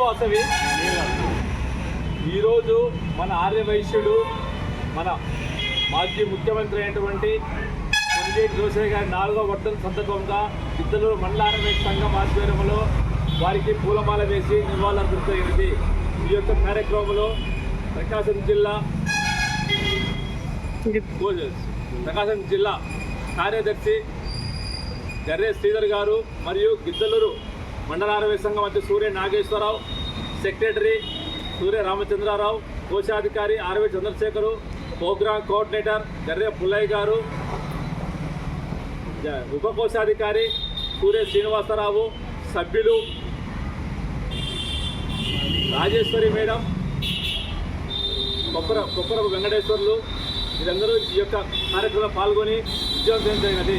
వాసవి? ఈరోజు మన ఆర్యవైశ్యుడు మన మాజీ ముఖ్యమంత్రి అయినటువంటి కొనిజేటి జోసే గారి నాలుగో వర్ధన సందర్భంగా ఇద్దరు మండల ఆర్యవైశ్య సంఘం ఆధ్వర్యంలో వారికి పూలమాల వేసి నివాళులర్పించగలిగింది ఈ యొక్క కార్యక్రమంలో ప్రకాశం జిల్లా ప్రకాశం జిల్లా కార్యదర్శి గర్రే శ్రీధర్ గారు మరియు గిద్దలూరు మండల ఆరోగ్య సంఘం అధ్యక్షుడు సూర్య నాగేశ్వరరావు సెక్రటరీ సూర్య రామచంద్రారావు కోశాధికారి ఆర్వే చంద్రశేఖరు ప్రోగ్రామ్ కోఆర్డినేటర్ గర్రె పుల్లయ్య గారు ఉప కోశాధికారి సూర్య శ్రీనివాసరావు సభ్యులు రాజేశ్వరి మేడం కొప్పర కొప్పరపు వెంకటేశ్వర్లు వీరందరూ ఈ యొక్క కార్యక్రమంలో పాల్గొని ఉద్యోగం జరిగినది